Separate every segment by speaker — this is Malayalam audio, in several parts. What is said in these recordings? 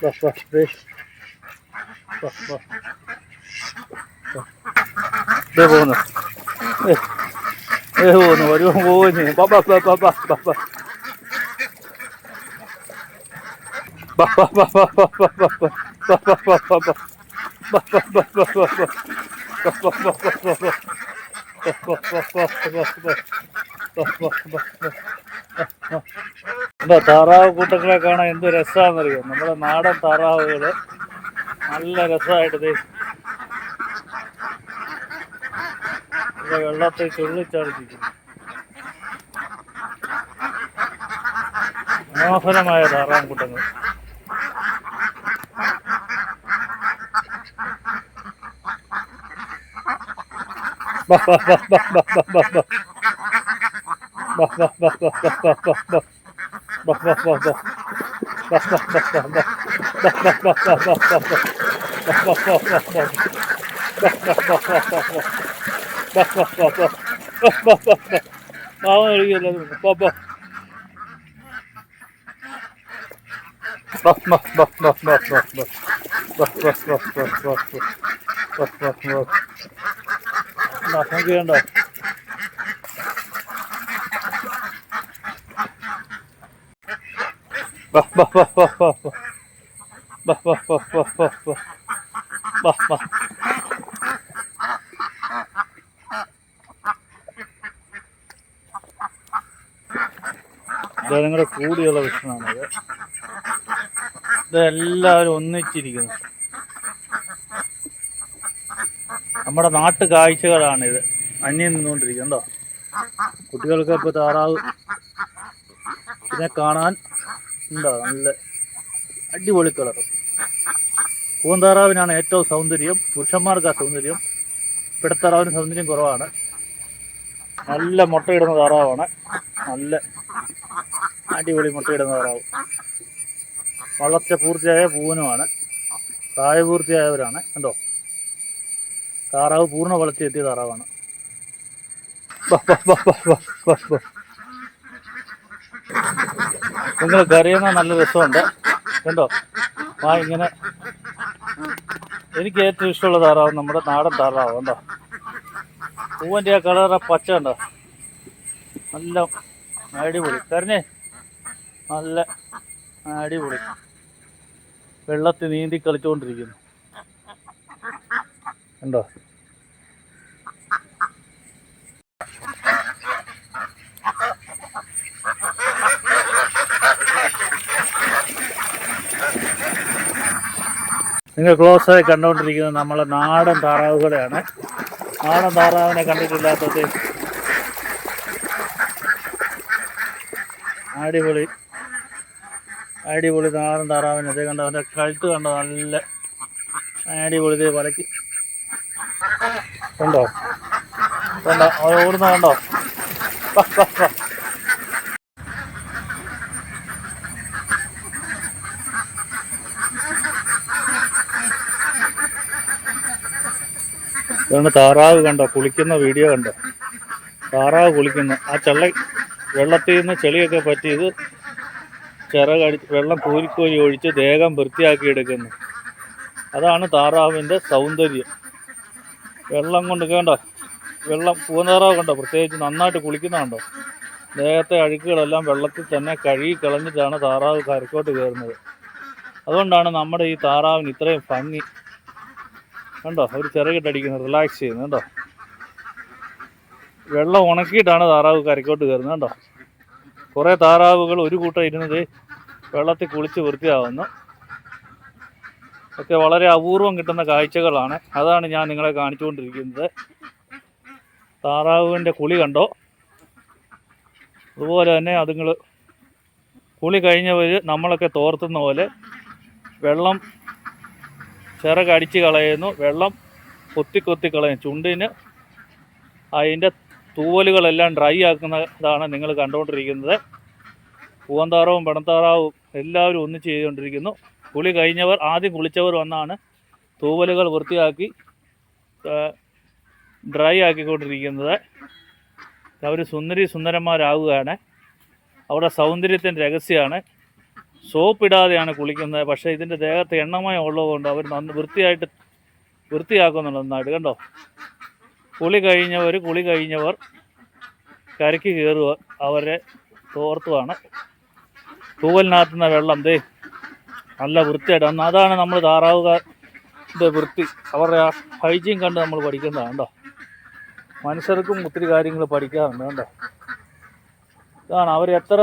Speaker 1: Was was spricht? Was was? Bewohner. Bewohner, weil du wohnst. Ba ba ba ba ba ba ba. Ba ba ba ba ba ba ba ba ba ba ba ba ba ba ba ba ba. എന്താ താറാവ് കൂട്ടങ്ങളെ കാണാൻ എന്ത് രസാന്നറിയോ? നമ്മുടെ നാടൻ താറാവുകൾ നല്ല രസമായിട്ട് വെള്ളത്തെ ചുള്ളിച്ചാടിച്ചിരിക്കുന്നു. മനോഹരമായ താറാവ് കൂട്ടങ്ങൾ. ബാ ബാ Bak bak bak bak. Bak bak bak bak bak. Bak bak bak bak bak bak bak. Bak bak bak bak bak. Bak bak bak bak bak bak. Bak bak bak bak. Bak bak bak bak. Ağın ölüyorlar. Bak bak. Bak bak bak bak bak bak bak. Bak bak bak bak bak bak. Bak bak bak. Bak ne görüyorsun Bak bak bak bak bak bak. Bak bak bak bak bak bak. ഭക്ഷണം ചെയ്യണ്ടോ ജനങ്ങളുടെ കൂടിയുള്ള ഭക്ഷണമാണത്. ഇതെല്ലാവരും ഒന്നിച്ചിരിക്കുന്നു. നമ്മുടെ നാട്ടു കാഴ്ചകളാണിത് അന്യം നിന്നുകൊണ്ടിരിക്കണ്ടോ കണ്ടോ? കുട്ടികൾക്ക് ഇപ്പോൾ താറാവ് ഇതിനെ കാണാൻ ഉണ്ടോ? നല്ല അടിപൊളി കളർ. പൂന്താറാവിനാണ് ഏറ്റവും സൗന്ദര്യം. പുരുഷന്മാർക്ക് ആ സൗന്ദര്യം. പിടത്താറാവിന് സൗന്ദര്യം കുറവാണ്. നല്ല മുട്ടയിടുന്ന താറാവാണ്. നല്ല അടിപൊളി മുട്ടയിടുന്ന താറാവ്. വളർച്ച പൂർത്തിയായ പൂവനുമാണ്. പ്രായപൂർത്തിയായവരാണ്. കണ്ടോ? താറാവ് പൂർണ വളർത്തി എത്തിയ താറാവാണ്. നിങ്ങൾ കറിയുന്ന നല്ല രസമുണ്ട്. കണ്ടോ? ആ ഇങ്ങനെ. എനിക്ക് ഏറ്റവും ഇഷ്ടമുള്ള താറാവ് നമ്മുടെ നാടൻ താറാവ് കണ്ടോ? പൂവന്റെ ആ കളറ പച്ച കണ്ടോ? നല്ല അടിപൊളി. കരഞ്ഞേ. നല്ല അടിപൊളി. വെള്ളത്തിൽ നീന്തി കളിച്ചുകൊണ്ടിരിക്കുന്നു കണ്ടോ? നിങ്ങൾ ക്ലോസ് ആയി കണ്ടുകൊണ്ടിരിക്കുന്നത് നമ്മളെ നാടൻ താറാവുകളെയാണ്. നാടൻ താറാവിനെ കണ്ടിട്ടില്ലാത്തത് അടിപൊളി അടിപൊളി നാടൻ താറാവിനെ. ഇത് കണ്ട അവന്റെ കഴുത്ത് കണ്ട നല്ല അടിപൊളി ഇത് വലക്ക്. കണ്ടോ? കണ്ടോ? ഓടുന്ന കണ്ടോ? ഇതാണ് താറാവ് കണ്ടോ? കുളിക്കുന്ന വീഡിയോ കണ്ടോ? താറാവ് കുളിക്കുന്നു. ആ ചെള്ള വെള്ളത്തിൽ നിന്ന് ചെളിയൊക്കെ പറ്റി ഇത് ചിറകടി വെള്ളം കോരിക്കോരി ഒഴിച്ച് ദേഹം വൃത്തിയാക്കി എടുക്കുന്നു. അതാണ് താറാവിന്റെ സൗന്ദര്യം. വെള്ളം കൊണ്ട് കണ്ടോ? വെള്ളം പൂന്താറാവ് കണ്ടോ? പ്രത്യേകിച്ച് നന്നായിട്ട് കുളിക്കുന്നുണ്ടോ ദേഹത്തെ അഴുക്കുകളെല്ലാം വെള്ളത്തിൽ തന്നെ കഴുകി കളഞ്ഞിട്ടാണ് താറാവ് കരക്കോട്ട് കയറുന്നത്. അതുകൊണ്ടാണ് നമ്മുടെ ഈ താറാവിന് ഇത്രയും ഭംഗി. കണ്ടോ? ഒരു ചിറകിട്ടടിക്കുന്നത് റിലാക്സ് ചെയ്യുന്നത് കണ്ടോ? വെള്ളം ഉണക്കിയിട്ടാണ് താറാവ് കരക്കോട്ട് കയറുന്നത്. കണ്ടോ? കുറേ താറാവുകൾ ഒരു കൂട്ടം ഇരുന്നത് വെള്ളത്തിൽ കുളിച്ച് വൃത്തിയാവുന്നു. ഒക്കെ വളരെ അപൂർവം കിട്ടുന്ന കാഴ്ചകളാണ്. അതാണ് ഞാൻ നിങ്ങളെ കാണിച്ചുകൊണ്ടിരിക്കുന്നത്. താറാവിന്റെ കുളി കണ്ടോ? അതുപോലെ തന്നെ അതുങ്ങൾ കുളി കഴിഞ്ഞവർ നമ്മളൊക്കെ തോർത്തുന്ന പോലെ വെള്ളം ചിറകടിച്ച് കളയുന്നു. വെള്ളം കൊത്തി കൊത്തി കളയുന്നു. ചുണ്ടിന് അതിന്റെ തൂവലുകളെല്ലാം ഡ്രൈ ആക്കുന്നതാണ് നിങ്ങൾ കണ്ടുകൊണ്ടിരിക്കുന്നത്. പൂവന്താറാവും പെണത്താറാവും എല്ലാവരും ഒന്നിച്ച് ചെയ്തുകൊണ്ടിരിക്കുന്നു. കുളി കഴിഞ്ഞവർ ആദ്യം കുളിച്ചവർ വന്നാണ് തൂവലുകൾ വൃത്തിയാക്കി ഡ്രൈ ആക്കിക്കൊണ്ടിരിക്കുന്നത്. അവർ സുന്ദരി സുന്ദരന്മാരാവുകയാണ്. അവരുടെ സൗന്ദര്യത്തിന്റെ രഹസ്യമാണ്. സോപ്പ് ഇടാതെയാണ് കുളിക്കുന്നത്. പക്ഷേ ഇതിന്റെ ദേഹത്ത് എണ്ണമയം ഉള്ളതുകൊണ്ട് അവർ നന്ന് വൃത്തിയായിട്ട് വൃത്തിയാക്കുന്നുണ്ട് നന്നായിട്ട്. കണ്ടോ? കുളി കഴിഞ്ഞവർ കുളി കഴിഞ്ഞവർ കരയ്ക്ക് കയറുക. അവരെ തോർത്തുവാണ്. തൂവലിനകത്തുന്ന വെള്ളം ദേ നല്ല വൃത്തിയായിട്ട്. അതാണ് നമ്മൾ താറാവുകാരുടെ വൃത്തി. അവരുടെ ആ ഹൈജീൻ കണ്ട് നമ്മൾ പഠിക്കുന്നതാണ്. കേട്ടോ മനുഷ്യർക്കും ഒത്തിരി കാര്യങ്ങൾ പഠിക്കാറുണ്ട്. കേട്ടോ ഇതാണ്. അവർ എത്ര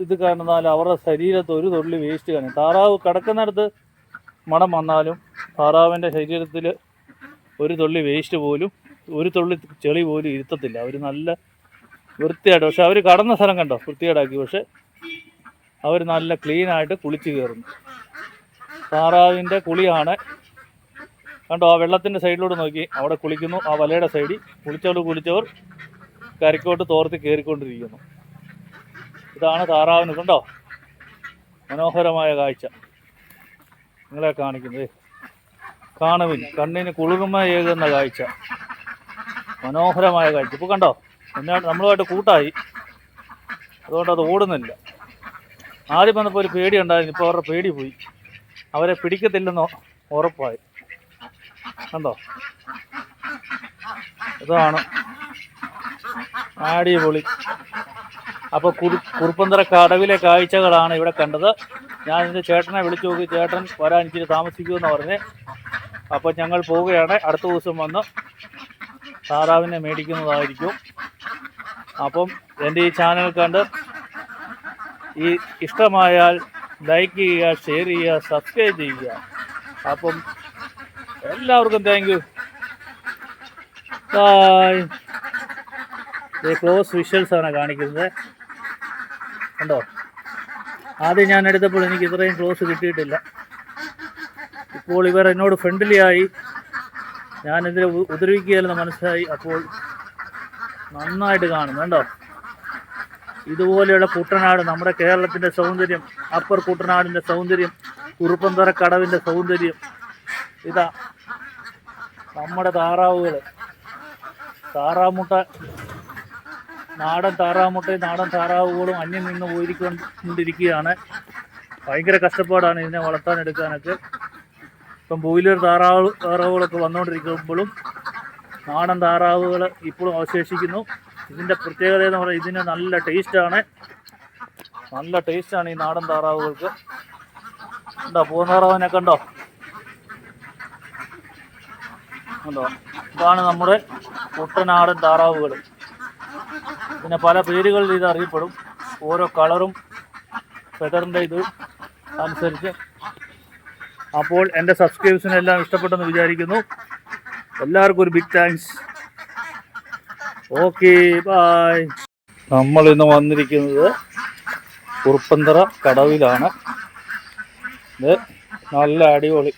Speaker 1: ഇത് കാണുന്നാലും അവരുടെ ശരീരത്ത് ഒരു തുള്ളി വേസ്റ്റ് കാണും. താറാവ് കിടക്കുന്നിടത്ത് മണം വന്നാലും താറാവിന്റെ ശരീരത്തിൽ ഒരു തുള്ളി വേസ്റ്റ് പോലും ഒരു തുള്ളി ചെളി പോലും ഇരുത്തത്തില്ല. അവർ നല്ല വൃത്തിയായിട്ട് പക്ഷെ അവർ കടന്ന സ്ഥലം കണ്ടോ? വൃത്തികേടാക്കി. പക്ഷെ അവർ നല്ല ക്ലീനായിട്ട് കുളിച്ച് കയറുന്നു. താറാവിന്റെ കുളിയാണ്. കണ്ടോ? ആ വെള്ളത്തിന്റെ സൈഡിലൂടെ നോക്കി. അവിടെ കുളിക്കുന്നു. ആ വലയുടെ സൈഡിൽ കുളിച്ചവർ കുളിച്ചവർ കരക്കോട്ട് തോർത്തി കയറിക്കൊണ്ടിരിക്കുന്നു ഇതാണ് താറാവിന് കണ്ടോ? മനോഹരമായ കാഴ്ച. നിങ്ങളെ കാണിക്കുന്നത് കാണുവിൻ കണ്ണിന് കുളിർമയേകുന്ന കാഴ്ച. മനോഹരമായ കാഴ്ച. ഇപ്പോൾ കണ്ടോ? എന്നാ നമ്മളുമായിട്ട് കൂട്ടായി. അതുകൊണ്ട് അത് ഓടുന്നില്ല. ആദ്യം വന്നപ്പോൾ ഒരു പേടി ഉണ്ടായിരുന്നു. ഇപ്പോൾ അവരുടെ പേടി പോയി. അവരെ പിടിക്കത്തില്ലെന്നോ ഉറപ്പായി. കണ്ടോ? ഇതാണ്. അടിപൊളി. അപ്പോൾ കുറു കുറുപ്പന്തറ കടവിലെ കാഴ്ചകളാണ് ഇവിടെ കണ്ടത്. ഞാൻ ഇതിന്റെ ചേട്ടനെ വിളിച്ചു നോക്കി. ചേട്ടൻ വരാൻ ഇച്ചിരി താമസിക്കുമെന്ന് പറഞ്ഞ്. അപ്പോൾ ഞങ്ങൾ പോവുകയാണ്. അടുത്ത ദിവസം വന്ന് താറാവിനെ മേടിക്കുന്നതായിരിക്കും. അപ്പം എന്റെ ഈ ചാനൽ കണ്ട് ഈ ഇഷ്ടമായാൽ ലൈക്ക് ചെയ്യുക ഷെയർ ചെയ്യുക സബ്സ്ക്രൈബ് ചെയ്യുക. അപ്പം എല്ലാവർക്കും thank you bye close visuals ആണ് കാണിക്കുന്നത്. കണ്ടോ? ആദ്യം ഞാൻ എടുത്തപ്പോൾ എനിക്ക് ഇത്രയും ക്ലോസ് കിട്ടിയിട്ടില്ല. ഇപ്പോൾ ഇവർ എന്നോട് ഫ്രണ്ട്ലി ആയി. ഞാൻ ഇതിനെ ഉ- ഉപദ്രവിക്കുകയല്ലെന്ന് മനസ്സിലായി. അപ്പോൾ നന്നായിട്ട് കാണും കണ്ടോ? ഇതുപോലെയുള്ള കുട്ടനാട് നമ്മുടെ കേരളത്തിന്റെ സൗന്ദര്യം അപ്പർ കുട്ടനാടിന്റെ സൗന്ദര്യം കുറുപ്പന്തറ കടവിന്റെ സൗന്ദര്യം ഇതാ നമ്മുടെ താറാവുകൾ. താറാമുട്ട നാടൻ താറാമുട്ടയും നാടൻ താറാവുകളും അന്യം നിന്ന് പോയിരിക്കൊണ്ടിരിക്കുകയാണ്. ഭയങ്കര കഷ്ടപ്പാടാണ് ഇതിനെ വളർത്താൻ എടുക്കാനൊക്കെ ഇപ്പം ബോയിലർ താറാവ് താറാവുകളൊക്കെ വന്നുകൊണ്ടിരിക്കുമ്പോഴും നാടൻ താറാവുകൾ ഇപ്പോഴും അവശേഷിക്കുന്നു. ഇതിന്റെ പ്രത്യേകത എന്ന് പറയുന്നത് ഇതിന് നല്ല ടേസ്റ്റാണ്. നല്ല ടേസ്റ്റാണ് ഈ നാടൻ താറാവുകൾക്ക്. എന്താ പൂന്താറാവിനെ കണ്ടോ? കണ്ടോ? ഇതാണ് നമ്മുടെ കുട്ടനാടൻ താറാവുകൾ. പിന്നെ പല പേരുകളിൽ ഇത് അറിയപ്പെടും. ഓരോ കളറും ഫെദറിന്റെ ഇത് അനുസരിച്ച്. അപ്പോൾ എന്റെ സബ്സ്ക്രൈബേഴ്സിനെല്ലാം ഇഷ്ടപ്പെട്ടെന്ന് വിചാരിക്കുന്നു. എല്ലാവർക്കും ഒരു ബിഗ് താങ്ക്സ് ഓക്കെ ബായ് നമ്മൾ ഇന്ന് വന്നിരിക്കുന്നത് കുറുപ്പന്തറ കടവിലാണ്. ഇത് നല്ല അടിപൊളി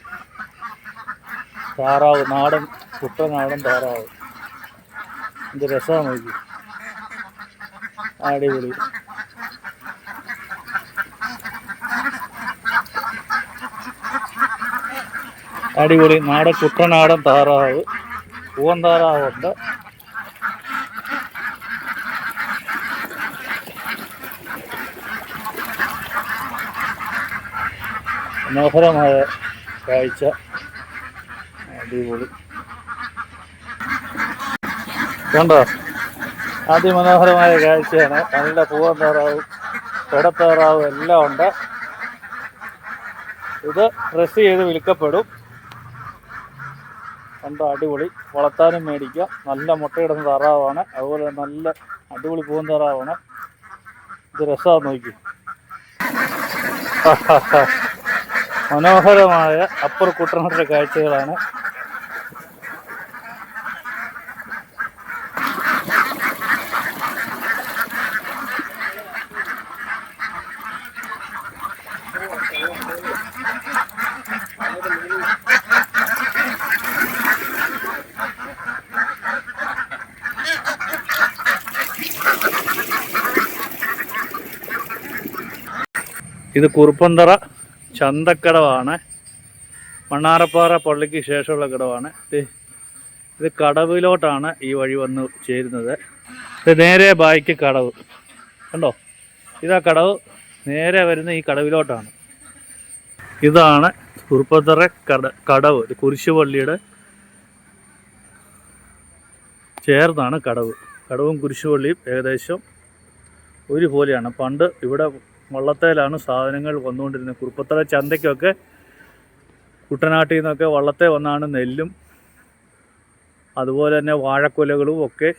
Speaker 1: താറാവ് നാടൻ കുട്ടനാടൻ താറാവ്. എന്ത് രസമാണ് നോക്കി അടിപൊളി. അടിപൊളി. നാടൻ കുട്ടനാടൻ താറാവ്. പൂവൻ താറാവുണ്ട്. മനോഹരമായ കാഴ്ച. അടിപൊളി. കണ്ടോ? അതിമനോഹരമായ കാഴ്ചയാണ്. നല്ല പൂവൻ താറാവും എല്ലാം ഉണ്ട്. ഇത് ഡ്രസ് ചെയ്ത് വിൽക്കപ്പെടും. കണ്ട അടിപൊളി. വളർത്താനും മേടിക്കാം നല്ല മുട്ടയിടുന്ന താറാവാണ്. അതുപോലെ നല്ല അടിപൊളി പൂവൻ ഇത് രസമാണ് നോക്കി. മനോഹരമായ അപ്പർ കുട്ടനാട്ടിലെ കാഴ്ചകളാണ്. ഇത് കുറുപ്പന്തറ ചന്തക്കടവാണ്. മണ്ണാറപ്പാറ പള്ളിക്ക് ശേഷമുള്ള കടവാണ്. ഇത് കടവിലോട്ടാണ് ഈ വഴി വന്ന് ചേരുന്നത്. ഇത് നേരെ ബായ്ക്ക് കടവ്. കണ്ടോ? ഇതാ കടവ്. നേരെ വരുന്ന ഈ കടവിലോട്ടാണ്. ഇതാണ് കുറുപ്പന്തറ കട കടവ്. കുരിശുപള്ളിയുടെ ചേർന്നാണ് കടവ്. കടവും കുരിശുപള്ളിയും ഏകദേശം ഒരുപോലെയാണ് പണ്ട് ഇവിടെ വള്ളത്തേലാണ് സാധനങ്ങൾ വന്നുകൊണ്ടിരുന്നത്. കുറുപ്പത്തറ ചന്തയ്ക്കൊക്കെ കുട്ടനാട്ടിൽ നിന്നൊക്കെ വള്ളത്തെ വന്നാണ് നെല്ലും അതുപോലെ തന്നെ വാഴക്കൊലകളും ഒക്കെ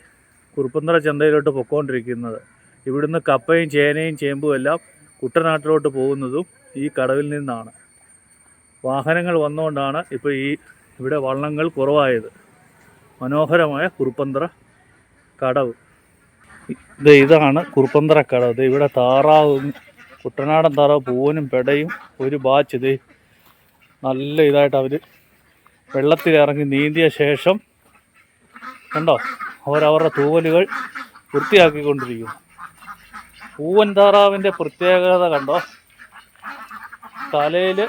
Speaker 1: കുറുപ്പന്തറ ചന്തയിലോട്ട് പൊക്കോണ്ടിരിക്കുന്നത്. ഇവിടുന്ന് കപ്പയും ചേനയും ചേമ്പും എല്ലാം കുട്ടനാട്ടിലോട്ട് പോകുന്നതും ഈ കടവിൽ നിന്നാണ്. വാഹനങ്ങൾ വന്നുകൊണ്ടാണ് ഇപ്പോൾ ഈ ഇവിടെ വള്ളങ്ങൾ കുറവായത്. മനോഹരമായ കുറുപ്പന്തറ കടവ്. ഇത് ഇതാണ് കുറുപ്പന്തറ കടവ് ഇത് ഇവിടെ താറാവ് കുട്ടനാടൻ താറാവ് പൂവനും പെടയും ഒരു ബാച്ച്. ഇത് നല്ല ഇതായിട്ട് അവർ വെള്ളത്തിലിറങ്ങി നീന്തിയ ശേഷം കണ്ടോ? അവരവരുടെ തൂവലുകൾ വൃത്തിയാക്കിക്കൊണ്ടിരിക്കുന്നു. പൂവൻ താറാവിന്റെ പ്രത്യേകത കണ്ടോ? തലയിൽ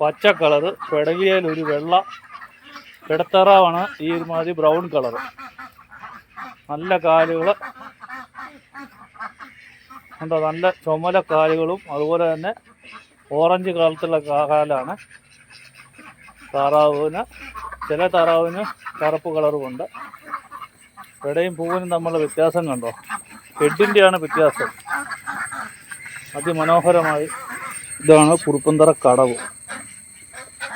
Speaker 1: പച്ച കളറ് പെടലിയിൽ ഒരു വെള്ള. പെടത്താറാവാണ് ഈ ഒരുമാതിരി ബ്രൗൺ കളറ്. നല്ല കാലുകൾ കണ്ടോ നല്ല ചുമല കാലുകളും അതുപോലെ തന്നെ ഓറഞ്ച് കളത്തിലുള്ള കാലാണ്. താറാവിന് ചില താറാവിന് കറുപ്പ് കളറുമുണ്ട്. പെടയും പൂവിനും തമ്മിലുള്ള വ്യത്യാസം കണ്ടോ? ഹെഡിന്റെയാണ് വ്യത്യാസം. അതിമനോഹരമായി ഇതാണ് കുറുപ്പന്തറ കടവ്.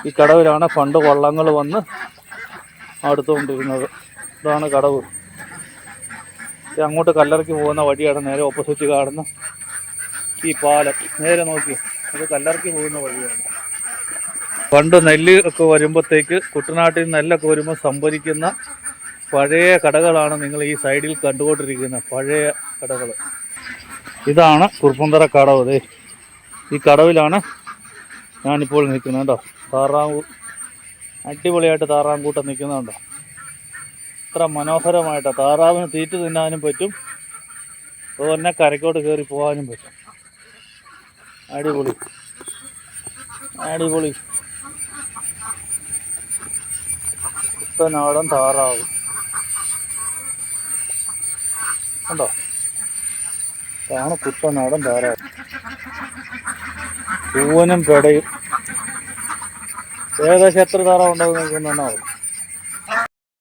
Speaker 1: ഈ കടവിലാണ് പണ്ട് വള്ളങ്ങൾ വന്ന് അടുത്തുകൊണ്ടിരുന്നത്. ഇതാണ് കടവ്. അങ്ങോട്ട് കല്ലറയ്ക്ക് പോകുന്ന വഴിയാണ് നേരെ ഓപ്പോസിറ്റ് കാണുന്ന ഈ പാലം. നേരെ നോക്കി. അത് കല്ലറയ്ക്ക് പോകുന്ന വഴിയാണ്. പണ്ട് നെല്ല് ഒക്കെ വരുമ്പോഴത്തേക്ക് കുട്ടനാട്ടിൽ നെല്ലൊക്കെ വരുമ്പോൾ സംഭരിക്കുന്ന പഴയ കടകളാണ് നിങ്ങൾ ഈ സൈഡിൽ കണ്ടുകൊണ്ടിരിക്കുന്നത്. പഴയ കടകൾ. ഇതാണ് കുറുപ്പന്തറ കടവ്. ദേ ഈ കടവിലാണ് ഞാനിപ്പോൾ നിൽക്കുന്നത് കേട്ടോ താറാവ്. അടിപൊളിയായിട്ട് താറാങ്കൂട്ടം നിൽക്കുന്നുണ്ടോ ഇത്ര മനോഹരമായിട്ടാണ് താറാവിന് തീറ്റ തിന്നാനും പറ്റും. അതുപോലെ തന്നെ കരക്കോട്ട് കയറി പോകാനും പറ്റും. അടിപൊളി. അടിപൊളി. കുട്ടനാടൻ താറാവ്. കണ്ടോ? ഇതാണ് കുട്ടനാടൻ താറാവ്. പൂവനും പെടയും. ഏകദേശം എത്ര താറാവ് ഉണ്ടാവും നിങ്ങൾക്ക് ഒന്നെണ്ണാവും